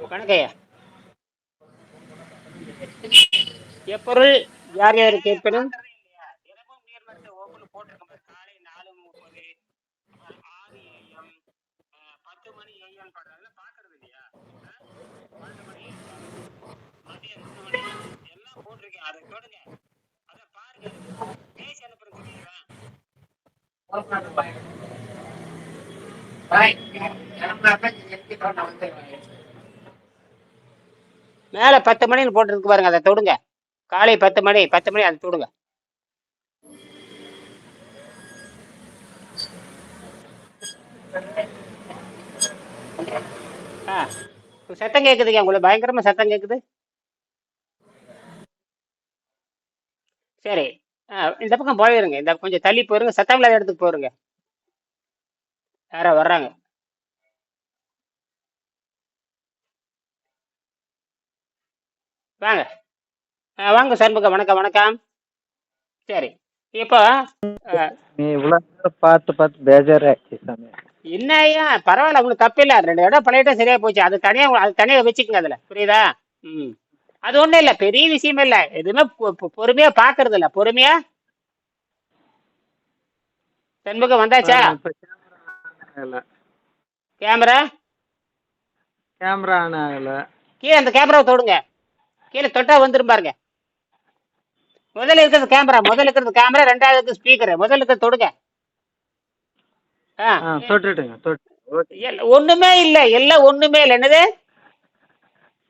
வணக்கம் எப்பொருள் யார் யார் கேட்கணும் தினமும் மேல பத்து மணின்னு போட்டுருக்கு பாருங்க அதை தொடுங்க. காலை பத்து மணி பத்து மணி அதை தொடுங்க. ஆ. சத்தம் கேக்குதுங்க உங்களுக்கு பயங்கரமா சத்தம் கேக்குது. சரி. ஆ இந்த பக்கம் போயிருங்க இந்த கொஞ்சம் தள்ளி போயிருங்க சத்தம் இல்லாத இடத்துக்கு போயிருங்க. யாரோ வர்றாங்க. வாங்க. ஆ, வாங்க சண்முகம் வணக்கம் வணக்கம். சரி இப்போ நீ இவ்வளோ நேரம் பார்த்து பார்த்து பேஜாராச்சு. சாமி என்ன ஐயா பரவாயில்ல உங்களுக்கு தப்பு இல்லை. ரெண்டு இடம் பழையிட்ட சரியா போச்சு. அது தனியா அது தனியா வச்சுக்கோங்க அதுல. புரியுதா? ம். அது ஒண்ணும் இல்ல பெரிய விஷயம் இல்ல. எதுவுமே பொறுமையா பாக்குறது இல்ல. பொறுமையா? சண்முகம் வந்தாச்சா? Camera camera? கேமரா ஆன் ஆகலை. கீழே அந்த கேமராவை தொடுங்க. கீழே தொட்டா வந்துரும் பாருங்க. முதல்ல இருக்கிறது கேமரா முதல்ல இருக்கிறது கேமரா ரெண்டாவது ஸ்பீக்கர் முதல்ல இருக்கிறது தொடுங்க. தொட்டுட்டுங்க ஒண்ணுமே இல்ல எல்லாம் ஒண்ணுமே இல்ல என்னது?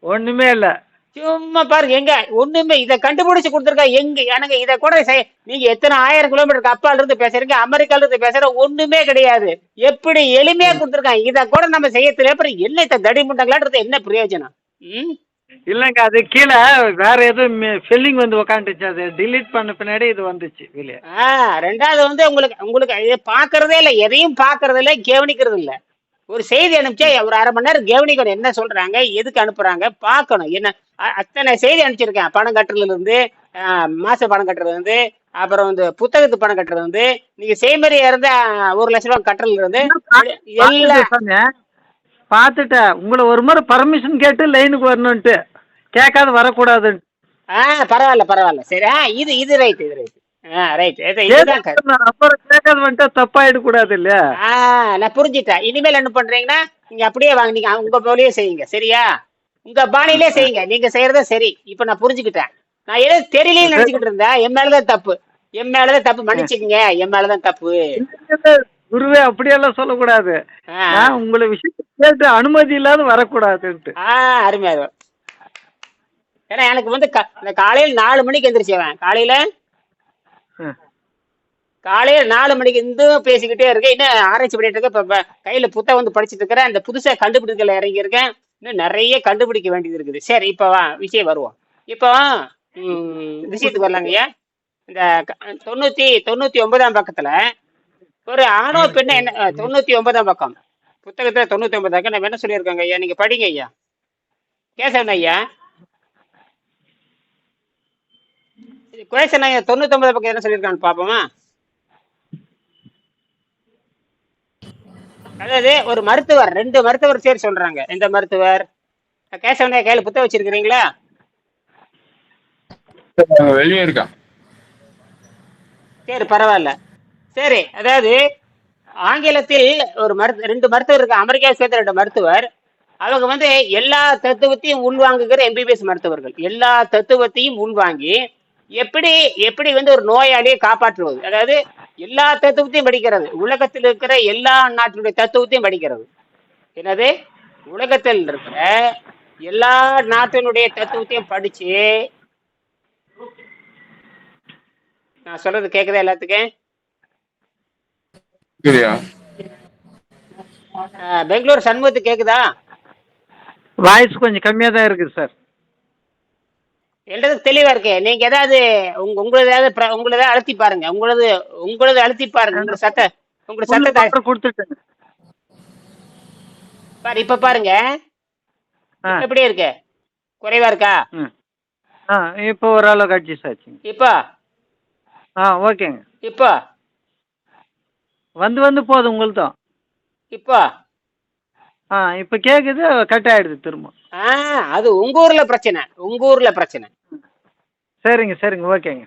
ஒன்றுமே இல்லை. சும்மா பாருங்க எங்க? ஒண்ணுமே இத கண்டுபிடிச்சு கொடுத்துருக்கா எங்க? எனக்கு இத கூட நீங்க எத்தனை ஆயிரம் கிலோமீட்டருக்கு அப்பால இருந்து பேசுறீங்க அமெரிக்கால இருந்து பேசுற ஒண்ணுமே கிடையாது. எப்படி எளிமையா கொடுத்துருக்காங்க இத கூட நம்ம செய்ய தெரியல அப்புறம் என்ன தடி முண்டங்களான்றது என்ன பிரயோஜனம்? ம்? இல்லைங்க அது கீழே வேற எதுவும் ஃபில்லிங் வந்து உக்காந்துச்சு. அது delete பண்ண பின்னாடி இது வந்துச்சு வெளியே. ஆ ரெண்டாவது வந்து உங்களுக்கு உங்களுக்கு இதை பாக்குறதே இல்ல எதையும் பாக்குறது இல்ல கவனிக்கிறது இல்ல. ஒரு செய்தி அனுப்பிச்சா ஒரு அரை மணி நேரம் கவனிக்கணும் என்ன சொல்றாங்க எதுக்கு அனுப்புறாங்க பார்க்கணும். என்ன அத்தனை செய்தி அனுப்பிச்சிருக்கேன். பணம் கட்டுறதுல இருந்து மாச பணம் கட்டுறது வந்து அப்புறம் வந்து புத்தகத்துக்கு பணம் கட்டுறது வந்து நீங்க செய்முறையா இருந்தா ஒரு லட்ச ரூபாய் கட்டுறதுல இருந்து எல்லாம் பார்த்துட்டேன். உங்களை ஒரு முறை பர்மிஷன் கேட்டு லைனுக்கு வரணுன்ட்டு கேட்காத வரக்கூடாதுன்ட்டு ஆ பரவாயில்ல பரவாயில்ல. சரி ஆ இது இது ரைட் இது ரைட் ஆ ரைட் இதுதான். அப்புறம் கேட்காத வந்துட்டா தப்பாயிடக்கூடாது இல்லையா? ஆ நான் புரிஞ்சுட்டேன். இனிமேல் என்ன பண்றீங்கன்னா நீங்க அப்படியே வாங்க நீங்க உங்க போலயே செய்யுங்க. சரியா? உங்க பாணியிலே செய்யுங்க. நீங்க செய்யறத சரி. இப்ப நான் புரிஞ்சுக்கிட்டேன். நான் ஏதோ தெரியலையே நினைச்சுக்கிட்டு இருந்தேன். என் மேலதான் தப்பு. என் மேலதான் தப்பு. மன்னிச்சுக்கங்க. என் மேலதான் தப்பு. குருவே அப்படியெல்லாம் சொல்லக்கூடாது. நான் உங்களை விஷயத்தை கேட்டு அனுமதி இல்லாத வரக்கூடாதுன்ட்டு. அருமையா இருக்கும். ஏன்னா எனக்கு வந்து காலையில நாலு மணிக்கு எந்திரிச்சவன் காலையில. காலையில நாலு மணிக்கு இருந்து பேசிக்கிட்டே இருக்கேன். இன்னும் ஆராய்ச்சி பண்ணிட்டு இருக்கேன். இப்ப கையில புத்தகம் வந்து படிச்சுட்டு இருக்கிறேன். அந்த புதுசா கண்டுபிடிக்கல இறங்கி இருக்கேன் இன்னும் நிறைய கண்டுபிடிக்க வேண்டியது இருக்குது. சரி இப்ப வா விஷயம் வருவோம். இப்போ விஷயத்துக்கு வரலாங்க ஐயா. இந்த தொண்ணூத்தி தொண்ணூத்தி ஒன்பதாம் பக்கத்துல ஒரு ஆணோ பெண்ணு என்ன தொண்ணூத்தி ஒன்பதாம் பக்கம். புத்தகத்துல தொண்ணூத்தி ஒன்பதாம் பக்கம். என்ன சொல்லியிருக்காங்க ஐயா. நீங்க படிங்க ஐயா. கேசவன் ஐயா? குரேசன் ஐயா தொண்ணூத்தி ஒன்பது பக்கம் என்ன சொல்லியிருக்கான்னு பாப்போமா அதாவது ஒரு மருத்துவர் ரெண்டு மருத்துவர் சேர்த்து சொல்றாங்க. எந்த மருத்துவர்? கேசவன் ஐயா கையில புத்தகம் வச்சிருக்கிறீங்களா? வெளியே இருக்கான் சரி பரவாயில்ல. சரி அதாவது ஆங்கிலத்தில் ஒரு மருத்து ரெண்டு மருத்துவர் இருக்கு அமெரிக்காவை சேர்ந்த ரெண்டு மருத்துவர். அவங்க வந்து எல்லா தத்துவத்தையும் உள்வாங்குகிற எம்பிபிஎஸ் மருத்துவர்கள். எல்லா தத்துவத்தையும் உள்வாங்கி எப்படி எப்படி வந்து ஒரு நோயாளியை காப்பாற்றுவது? அதாவது எல்லா தத்துவத்தையும் படிக்கிறது. உலகத்தில் இருக்கிற எல்லா நாட்டினுடைய தத்துவத்தையும் படிக்கிறது. என்னது உலகத்தில் இருக்கிற எல்லா நாட்டினுடைய தத்துவத்தையும் படிச்சு நான் சொல்றது கேட்குதா எல்லாத்துக்கும்? அஹ், பெங்களூர் சண்முகத்துக்கு கேக்குதா? வாய்ஸ் கொஞ்சம் கம்மியாக தான் இருக்குது சார். எழுது தெளிவா இருக்கு. நீங்க ஏதாவது உங்க உங்களது ஏதாவது பிர- உங்களது அழுத்தி பாருங்க. உங்களது உங்களது அழுத்தி பாருங்க. உங்க சத்த உங்க சத்தத்தை. கொடுத்துட்டேங்க. பாரு இப்ப பாருங்க. ஆ. எப்படி இருக்கு? குறைவா இருக்கா? ம். ஆ இப்போ ஓரளவுக்கு அட்ஜஸ்ட் ஆச்சுங்க. இப்போ? ஆ ஓகேங்க. இப்போ? வந்து வந்து போதும் உங்களுதும் இப்போ? ஆ இப்போ கேட்குது கட் ஆகிடுது திரும்ப. ஆ அது உங்க ஊர்ல பிரச்சனை உங்க ஊர்ல பிரச்சனை. சரிங்க சரிங்க ஓகேங்க.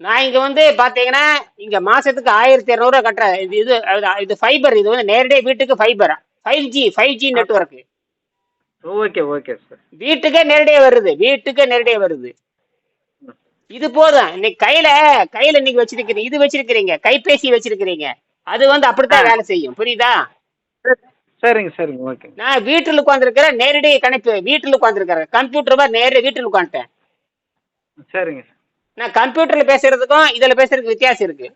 நான் இங்க வந்து பாத்தீங்கன்னா இங்க மாசத்துக்கு ஆயிரத்தி இரநூறுவா கட்டுறேன் இது இது இது ஃபைபர் இது வந்து நேரடியாக வீட்டுக்கு fibre five G five G network okay okay sir வீட்டுக்கே நேரடியாக வருது வீட்டுக்கே நேரடியாக வருது. இது போதும். இன்னைக்கு கையில கையில இன்னைக்கு வச்சிருக்கிறீங்க இது வச்சிருக்கிறீங்க கைபேசி வச்சிருக்கிறீங்க. அது வந்து அப்படித்தான் வேலை செய்யும். புரியுதா? சரிங்க சரிங்க ஓகேங்க நான் வீட்டில் உட்காந்துருக்கிறேன் நேரடி கணக்கு வீட்டில் உட்காந்துருக்கிறேன் கம்ப்யூட்டர் மாதிரி நேரடி வீட்டில் உட்காந்துட்டேன் சரிங்க நான் கம்ப்யூட்டர்ல பேசுறதுக்கும் இதுல பேசுறதுக்கு வித்தியாசம் இருக்கு.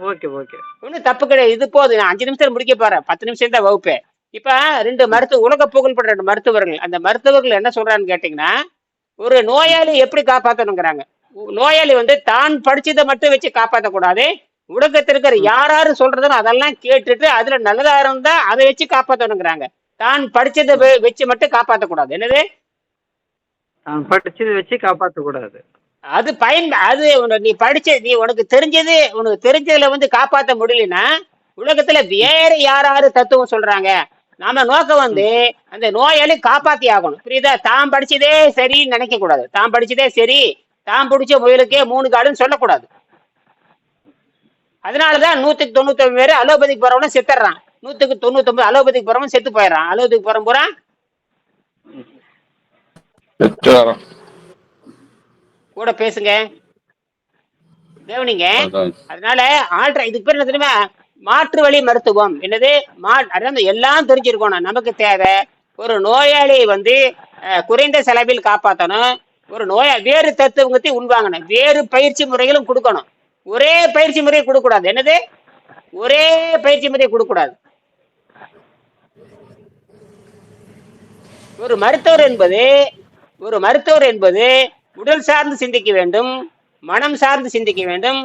Okay okay. ஒன்றும் தப்பு கிடையாது. இது போதும். நான் அஞ்சு நிமிஷம் முடிக்க போறேன். பத்து நிமிஷம் தான் வகுப்பேன். இப்ப ரெண்டு மருத்துவ உலக புகழ்பெற்ற ரெண்டு மருத்துவர்கள். அந்த மருத்துவர்கள் என்ன சொல்றான்னு கேட்டீங்கன்னா ஒரு நோயாளி எப்படி காப்பாற்றணுங்கிறாங்க நோயாளி வந்து தான் படிச்சதை மட்டும் வச்சு காப்பாற்றக்கூடாது உலகத்தில் இருக்கிற யாராரு சொல்றதுன்னு அதெல்லாம் கேட்டுட்டு அதுல நல்லதா இருந்தா அதை வச்சு காப்பாற்றணுங்கிறாங்க தான் படிச்சதை வச்சு மட்டும் காப்பாற்றக்கூடாது என்னது? நான் படிச்சதை வச்சு காப்பாற்றக்கூடாது அது பயன் அது நீ படிச்ச நீ உனக்கு தெரிஞ்சது உனக்கு தெரிஞ்சதுல வந்து காப்பாற்ற முடியலன்னா உலகத்துல வேற யாராரு தத்துவம் சொல்றாங்க? நாம நோக்கம் வந்து அந்த நோயாளி காப்பாத்தி ஆகணும். புரியுதா? தான் படிச்சதே சரின்னு நினைக்க கூடாது தான் படிச்சதே சரி தான் பிடிச்ச முயலுக்கே மூணு காடுன்னு சொல்லக்கூடாது. அதனாலதான் நூத்துக்கு தொண்ணூத்தொம்பது பேர் அலோபதிக்கு போறவன செத்துறான். நூத்துக்கு தொண்ணூத்தொன்பது அலோபதிக்கு போறவன் செத்து போயிடறான். அலோபதிக்கு போறவன் பூரா கூட பேசுங்க. தேவனிங்க அதான். அதனால ஆல்ட்ரா இதுக்கு பேர் என்ன தெரியுமா? மாற்று வழி மருத்துவம். என்னது? மா அதாவது எல்லாம் தெரிஞ்சிருக்கணும். நமக்கு தேவை. ஒரு நோயாளியை வந்து குறைந்த செலவில் காப்பாற்றணும் ஒரு நோயா வேறு தத்துவத்தை உள்வாங்கணும். வேறு பயிற்சி முறைகளும் கொடுக்கணும். ஒரே பயிற்சி முறையை கொடுக்கக்கூடாது. என்னது? ஒரே பயிற்சி முறையை கொடுக்கக்கூடாது. ஒரு மருத்துவர் என்பது ஒரு மருத்துவர் என்பது உடல் சார்ந்து சிந்திக்க வேண்டும் மனம் சார்ந்து சிந்திக்க வேண்டும்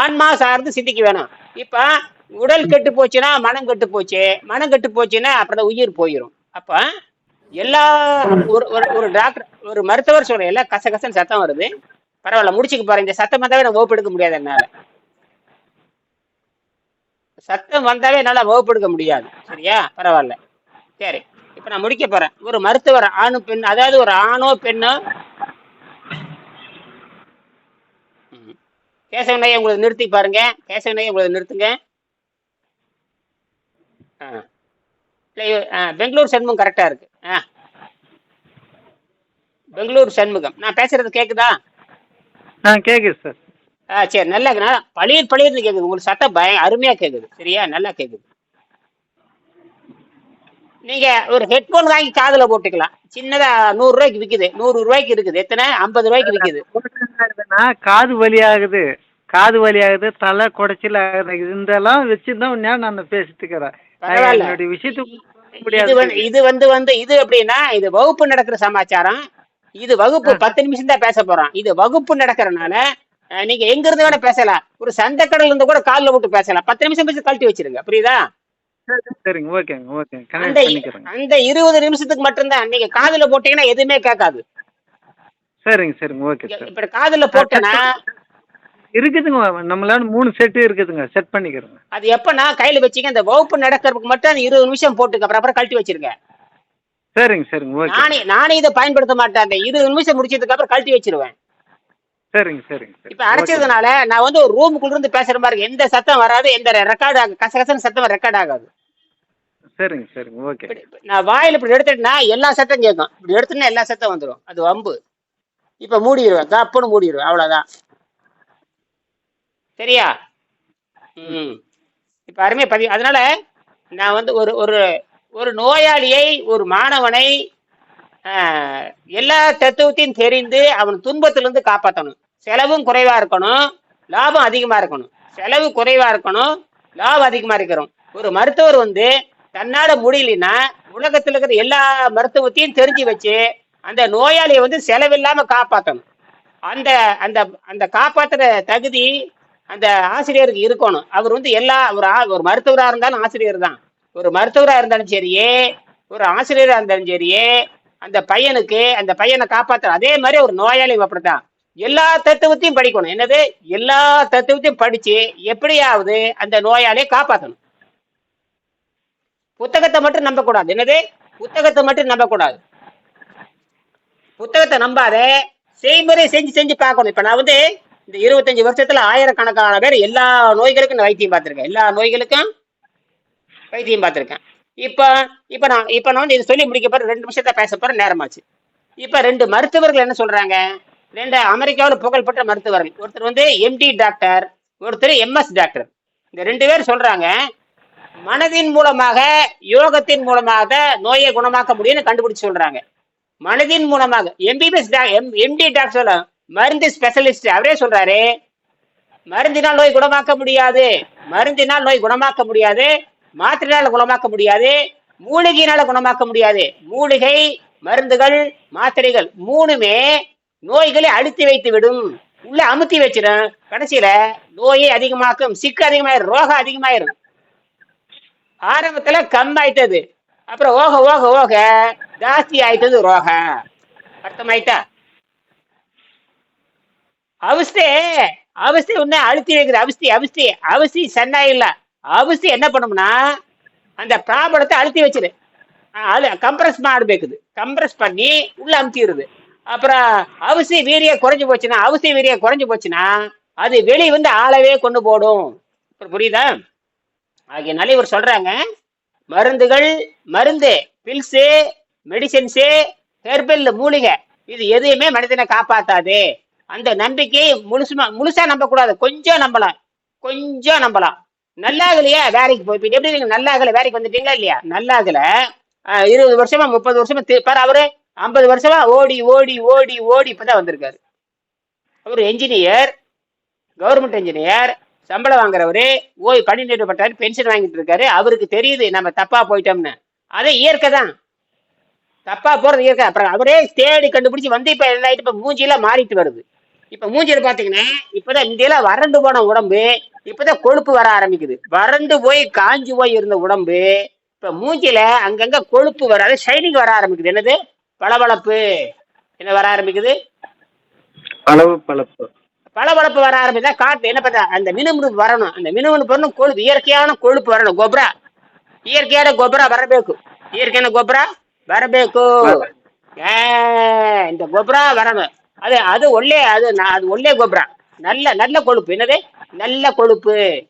ஆன்மா சார்ந்து சிந்திக்க வேணும். இப்ப உடல் கெட்டு போச்சுன்னா மனம் கெட்டு போச்சு மனம் கெட்டு போச்சுன்னா அப்புறம் உயிர் போயிடும் அப்ப எல்லா ஒரு ஒரு ஒரு டாக்டர் ஒரு மருத்துவர் சொல்ற எல்லாம் கச கசன்னு சத்தம் வருது. பரவாயில்ல முடிச்சுக்க போறேன். இந்த சத்தம் வந்தாவே நான் வகுப்பு எடுக்க முடியாது என்னால. சத்தம் வந்தாவே என்னால வகுப்பு எடுக்க முடியாது. சரியா? பரவாயில்ல. சரி இப்ப நான் முடிக்க போறேன். ஒரு மருத்துவர் ஆணு பெண் அதாவது ஒரு ஆணோ பெண்ணோ? ம். கேசவனையை உங்களை நிறுத்தி பாருங்க. கேசவனையை உங்களை நிறுத்துங்க. ஆ. இல்லை ஆ, பெங்களூர் சண்முகம் கரெக்டா இருக்கு. ஆ. பெங்களூர் சண்முகம். நான் பேசுறது கேக்குதா? ஆ கேட்குது சார். ஆ சரி நல்லா நல்லா பளிர் பளிர்னு கேக்குது. உங்களுக்கு சத்தம் பய அருமையா கேக்குது. சரியா? நல்லா கேக்குது. நீங்க ஒரு ஹெட்போன் வாங்கி காதுல போட்டுக்கலாம். சின்னதா நூறு ரூபாய்க்கு விக்குது. நூறு ரூபாய்க்கு இருக்குது. எத்தனை? ஐம்பது ரூபாய்க்கு ஆகுதுன்னா காது வலி ஆகுது. காது வலி ஆகுது தலை குடைச்சல் ஆகுது. இதெல்லாம் வச்சு தான் நான் பேசிட்டுக்கிறேன் பரவாயில்ல. என்னுடைய விஷயத்துக்கு இது முடியாது. வந்து இது வந்து வந்து இது எப்படின்னா இது வகுப்பு நடக்கிற சமாச்சாரம். இது வகுப்பு பத்து நிமிஷம் தான் பேச போறோம். இது வகுப்பு நடக்கிறனால நீங்க எங்க இருந்து வேணா பேசலாம். ஒரு சந்தைக்கடல இருந்து கூட கால்ல விட்டு பேசலாம். பத்து நிமிஷம் பேசி கழட்டி வச்சிருங்க. புரியுதா? சரிங்க ஓகேங்க ஓகேங்க. அந்த இருபது நிமிஷத்துக்கு மட்டும்தான். நீங்க காதுல போட்டீங்கன்னா எதுவுமே கேட்காது. சரிங்க சரிங்க. Okay sir. இப்ப காதுல போட்டேன்னா இருக்குதுங்க நம்மளால மூணு செட்டு இருக்குதுங்க. செட் பண்ணிக்கிறோங்க. அது எப்பன்னா கையில வச்சுக்க அந்த வகுப்பு நடக்கிறதுக்கு மட்டும் அந்த இருபது நிமிஷம் போட்டுக்க அப்புறம் அப்புறம் கழட்டி வச்சிருங்க. சரிங்க சரிங்க நானே நானே இதை பயன்படுத்த மாட்டேன். அந்த இருபது நிமிஷம் முடிச்சதுக்கு அப்புறம் கழட்டி வச்சிருவேன். சரிங்க சரிங்க சரி இப்ப அடைச்சதுனால நான் வந்து ஒரு ரூமுக்குள்ள இருந்து பேசுற மாதிரி எந்த சத்தம் வராது எந்த ரெக்கார்டு ஆக கசகசன்னு சத்தம் ரெக்கார்ட் ஆகாது. சரிங்க சரிங்க ஓகே நான் வாயில இப்படி எடுத்துட்டேன்னா எல்லா சத்தம் கேட்கும். இப்படி எடுத்துனா எல்லா சத்தம் வந்துடும் அது வம்பு. இப்ப மூடிடுவேன். கப்புன்னு மூடிடுவேன். அவ்வளவுதான். சரியா? ம். இப்ப அருமையா பதிவு அதனால நான் வந்து ஒரு ஒரு ஒரு நோயாளியை ஒரு மாணவனை எல்லா தத்துவத்தையும் தெரிந்து அவன் துன்பத்திலிருந்து காப்பாற்றணும் செலவும் குறைவா இருக்கணும் லாபம் அதிகமா இருக்கணும். செலவு குறைவா இருக்கணும் லாபம் அதிகமா இருக்கணும் ஒரு மருத்துவர் வந்து தன்னால முடியலன்னா உலகத்துல இருக்கிற எல்லா மருத்துவத்தையும் தெரிஞ்சு வச்சு அந்த நோயாளியை வந்து செலவில்லாம காப்பாற்றணும் அந்த அந்த அந்த காப்பாற்றுற தகுதி அந்த ஆசிரியருக்கு இருக்கணும். அவர் வந்து எல்லா ஒரு ஆ- ஒரு மருத்துவராக இருந்தாலும் ஆசிரியர் தான். ஒரு மருத்துவராக இருந்தாலும் சரியே ஒரு ஆசிரியராக இருந்தாலும் சரியே அந்த பையனுக்கு அந்த பையனை காப்பாத்துற அதே மாதிரி ஒரு நோயாளி அப்படித்தான். எல்லா தத்துவத்தையும் படிக்கணும். என்னது? எல்லா தத்துவத்தையும் படிச்சு எப்படியாவது அந்த நோயாளியை காப்பாற்றணும் புத்தகத்தை மட்டும் நம்பக்கூடாது. என்னது? புத்தகத்தை மட்டும் நம்பக்கூடாது. புத்தகத்தை நம்பாத செய்முறை செஞ்சு செஞ்சு பார்க்கணும். இப்போ நான் வந்து இந்த இருபத்தஞ்சு வருஷத்துல ஆயிரக்கணக்கான பேர் எல்லா நோய்களுக்கும் நான் வைத்தியம் பார்த்துருக்கேன். எல்லா நோய்களுக்கும் வைத்தியம் பார்த்துருக்கேன். இப்போ இப்போ நான் இப்போ நான் வந்து இது சொல்லி முடிக்க போகிற ரெண்டு நிமிஷத்தை பேச போகிற நேரமாச்சு. இப்போ ரெண்டு மருத்துவர்கள் என்ன சொல்கிறாங்க ரெண்டு அமெரிக்காவில் புகழ்பெற்ற மருத்துவர்கள். ஒருத்தர் வந்து எம்டி டாக்டர் ஒருத்தர் எம்எஸ் டாக்டர் இந்த ரெண்டு பேர் சொல்கிறாங்க மனதின் மூலமாக யோகத்தின் மூலமாக நோயை குணமாக்க முடியும்னு கண்டுபிடிச்சு சொல்கிறாங்க மனதின் மூலமாக எம்பிபிஎஸ் எம்டி டாக்டர் மருந்து ஸ்பெஷலிஸ்ட் அவரே சொல்றாரு மருந்தினால் நோய் குணமாக்க முடியாது மருந்தினால் நோய் குணமாக்க முடியாது மாத்திரையால குணமாக்க முடியாது மூலிகையினால குணமாக்க முடியாது. மூலிகை மருந்துகள் மாத்திரைகள் மூணுமே நோய்களை அழுத்தி வைத்து விடும். உள்ள அமுத்தி வச்சிடும் கடைசியில நோயை அதிகமாக்கும் சிக்கு அதிகமாயிரும் ரோகம் அதிகமாயிரும். ஆரம்பத்துல கம்மாயிட்டது. அப்புறம் ஓக ஓக ஓக ஜாஸ்தி ஆயிட்டது ரோகம். அர்த்தமாயிட்டா? அவஸ்தே அவஸ்தை உன்ன அழுத்தி வைக்கிறது அவஸ்தி அவஸ்தி. அவஸ்தி சன்னா இல்லை. ಅವಿಸಿ என்ன பண்ணும்னா அந்த ப்ராப்ளத்தை அழுத்தி வச்சிரு. அது கம்ப்ரஸ் ಮಾಡಬೇಕದು கம்ப்ரஸ் பண்ணி உள்ள அமுத்திடுது அப்புறம் அவசி வீரிய குறைஞ்சு போச்சுன்னா அவசி வீரிய குறைஞ்சு போச்சுன்னா அது வெளியே வந்து ஆளவே கொண்டு போடும். புரியுதா? ஆகியனால இவர் சொல்றாங்க மருந்துகள் மருந்து பில்ஸு மெடிசின்ஸு ஹெர்பல் மூலிகை இது எதையுமே மனிதனை காப்பாத்தாது. அந்த நம்பிக்கை முழுசுமா முழுசா நம்ப கூடாது கொஞ்சம் நம்பலாம். கொஞ்சம் நம்பலாம். நல்லாகலையா? வேலைக்கு போய் எப்படி நீங்க நல்லாகல? வேலைக்கு வந்துட்டீங்களா இல்லையா? நல்லாகல. இருபது வருஷமா முப்பது வருஷமா தி- பாரு அவரு ஐம்பது வருஷமா ஓடி ஓடி ஓடி ஓடி இப்பதான் வந்திருக்காரு. அவர் என்ஜினியர் கவர்மெண்ட் இன்ஜினியர் சம்பளம் வாங்குறவரு ஓய் பன்னிரெண்டு பட்டாரு பென்ஷன் வாங்கிட்டு இருக்காரு. அவருக்கு தெரியுது நம்ம தப்பா போயிட்டோம்னு. அதே இயற்கை தான். தப்பா போறது இயற்கை. அப்புறம் அவரே தேடி கண்டுபிடிச்சு வந்து இப்ப என்ன இப்ப மூஞ்சியெல்லாம் மாறிட்டு வருது. இப்ப மூஞ்சியில பாத்தீங்கன்னா இப்பதான் இந்தியெல்லாம் வறண்டு போன உடம்பு இப்பதான் கொழுப்பு வர ஆரம்பிக்குது வறண்டு போய் காஞ்சு போய் இருந்த உடம்பு இப்ப மூஞ்சில அங்கங்க கொழுப்பு வர ஷைனிங் வர ஆரம்பிக்குது என்னது பளபளப்பு என்ன வர ஆரம்பிக்குது அளவு பழப்பு பளபளப்பு வர ஆரம்பிச்சா காட்டு என்ன பார்த்தா அந்த மினுமினுப்பு வரணும் அந்த மினுமினுப்பு வரணும் கொழுப்பு இயற்கையான கொழுப்பு வரணும் ಗೊಬ್ಬರ ಇಯರ್ಕೆಯಾದ ಗೊಬ್ಬರ ಬರಬೇಕು ಇಯರ್ಕೆನ ಗೊಬ್ಬರ ಬರಬೇಕು ಏ, இந்த ಗೊಬ್ಬರ வரணும் அது அது ஒள்ளே அது ந- அது ஒள்ளே ಗೊಬ್ಬರ நல்ல நல்ல கொழுப்பு என்னது நல்ல கொழுப்பு.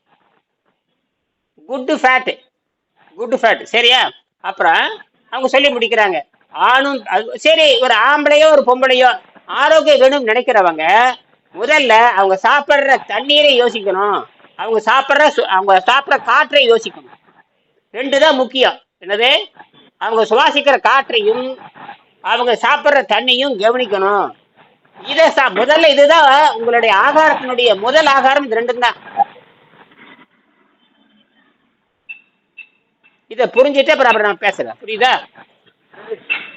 குட்டு ஃபேட் குட் ஃபேட் சரியா? அப்புறம் அவங்க சொல்லி முடிக்கிறாங்க. ஆணும் அது- சரி ஒரு ஆம்பளையோ ஒரு பொம்பளையோ ஆரோக்கியம் வேணும்னு நினைக்கிறவங்க முதல்ல அவங்க சாப்பிட்ற தண்ணீரை யோசிக்கணும். அவங்க சாப்பிட்ற சு- அவங்க சாப்பிட்ற காற்றை யோசிக்கணும். ரெண்டு தான் முக்கியம். என்னது? அவங்க சுவாசிக்கிற காற்றையும் அவங்க சாப்பிட்ற தண்ணியும் கவனிக்கணும். இதை சா முதல்ல இதுதான் உங்களுடைய ஆகாரத்தினுடைய முதல் ஆகாரம் இது ரெண்டும் தான். இதை புரிஞ்சுட்டு அப்புறம் அப்புறம் நான் பேசுறேன். புரியுதா?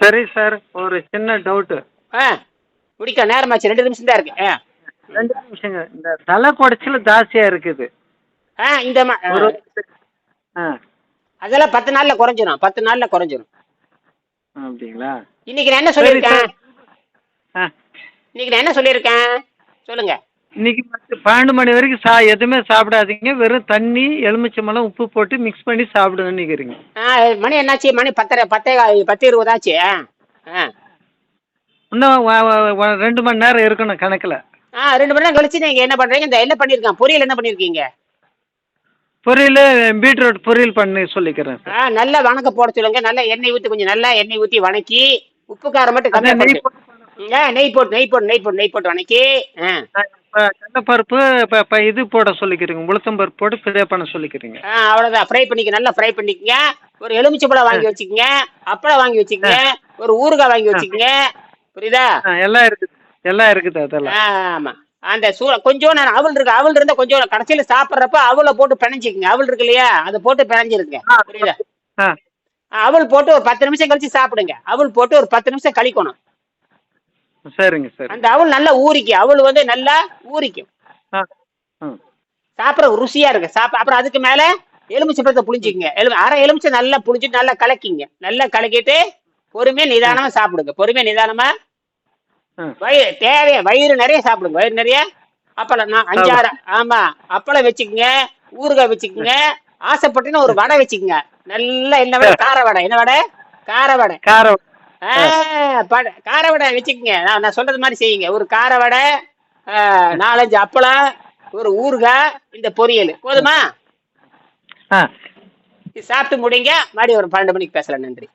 சரி சார் ஒரு சின்ன டவுட்டு ஆ முடிக்க நேரமாச்சு ரெண்டு நிமிஷம் தான் இருக்கு. ஆ. ரெண்டு நிமிஷங்க இந்த தலை குடைச்சல் ஜாஸ்தியா இருக்குது. ஆ இந்த ஆ, அதெல்லாம் பத்து நாள்ல குறைஞ்சிரும் பத்து நாள்ல குறைஞ்சிரும். அப்படிங்களா? இன்னைக்கு நான் என்ன சொல்லியிருக்கேன்? ஆ. இன்னைக்கு நான் என்ன சொல்லியிருக்கேன்? சொல்லுங்க. இன்னைக்கு பன்னெண்டு மணி வரைக்கும் சா எதுவுமே சாப்பிடாதீங்க. வெறும் தண்ணி எலுமிச்சம்பழம் உப்பு போட்டு மிக்ஸ் பண்ணி சாப்பிடுங்கன்னு நிற்கிறீங்க ஆ மணி என்னாச்சு? மணி பத்தரை பத்தே பத்து இருபதாச்சு. ஆ ஆ. இன்னும் வ- வ- வ- ரெண்டு மணி நேரம் இருக்கணும் கணக்கில். ஆ ரெண்டு மணி நேரம் கழிச்சு நீங்க என்ன பண்றீங்க? இந்த என்ன பண்ணிருக்கேன் பொரியல் என்ன பண்ணிருக்கீங்க பொரியல் பீட்ரூட் பொரியல் பண்ணி சொல்லிக்கிறேன் சார். ஆ நல்லா வணக்க போட சொல்லுங்க. நல்லா எண்ணெய் ஊத்தி கொஞ்சம் நல்லா எண்ணெய் ஊத்தி வணக்கி உப்பு காரம் மட்டும் கம்மியா அதான் நெய் போட்டு ஆ நெய் போட்டு நெய் போட்டு நெய் போட்டு நெய் போட்டு இப்போ கடலைப்பருப்பு இப்போ இது போட சொல்லிக்கிறீங்க. உளுத்தம்பருப்பு போட்டு ஃப்ரை பண்ண சொல்லிக்கிறீங்க. ஆ அவ்வளவுதான். ஃப்ரை பண்ணிக்க நல்லா ஃப்ரை பண்ணிக்கங்க. ஒரு எலுமிச்சம்பழம் வாங்கி வச்சுக்கங்க. அப்பளம் வாங்கி வச்சுக்கங்க. ஒரு ஊறுகாய் வாங்கி வச்சுக்கங்க. புரியுதா? எல்லாம் இருக்குது. எல்லாம் இருக்குது அதெல்லாம். ஆமா. அந்த சூ கொஞ்சம் நான் அவல் இருக்கு அவல் இருந்தா கொஞ்சம் கடைசியில சாப்பிட்றப்ப அவலை போட்டு பிணைஞ்சிக்கங்க. அவல் இருக்கு இல்லையா? அதை போட்டு பிணைஞ்சிருங்க. புரியுதா? ஆ. அவல் போட்டு ஒரு பத்து நிமிஷம் கழிச்சு சாப்பிடுங்க. அவல் போட்டு ஒரு பத்து நிமிஷம் கழிக்கணும். சரிங்க சரி. அந்த அவல் நல்லா ஊறிக்கும். அவல் வந்து நல்லா ஊறிக்கும். சாப்பிட ருசியா இருக்கு. சாப்பிட அப்புறம் அதுக்கு மேல எலுமிச்சை பழத்தை புளிஞ்சிக்கங்க. எலு அரை எலுமிச்சை நல்லா புளிஞ்சிட்டு நல்லா கலக்கிங்க. நல்லா கலக்கிட்டு பொறுமையா நிதானமா சாப்பிடுங்க. பொறுமையா நிதானமா வயிறு தேவையா வயிறு நிறைய சாப்பிடுங்க. வயிறு நிறைய அப்பளம் நான் அஞ்சாறு ஆமா. அப்பளம் வச்சுக்கோங்க ஊறுகாய் வச்சுக்கோங்க ஆசைப்பட்டுன்னு ஒரு வடை வச்சுக்கோங்க. நல்லா என்ன வடை? கார வடை. என்ன வடை? கார வடை. பட- கார வடை வச்சுக்கோங்க. நான் நான் சொல்றது மாதிரி செய்யுங்க. ஒரு கார வடை நாலஞ்சு அப்பளம் ஒரு ஊறுகாய் இந்த பொரியல். போதுமா? சாப்பிட்டு முடிங்க. மறுபடியும் ஒரு பன்னெண்டு மணிக்கு பேசலாம். நன்றி.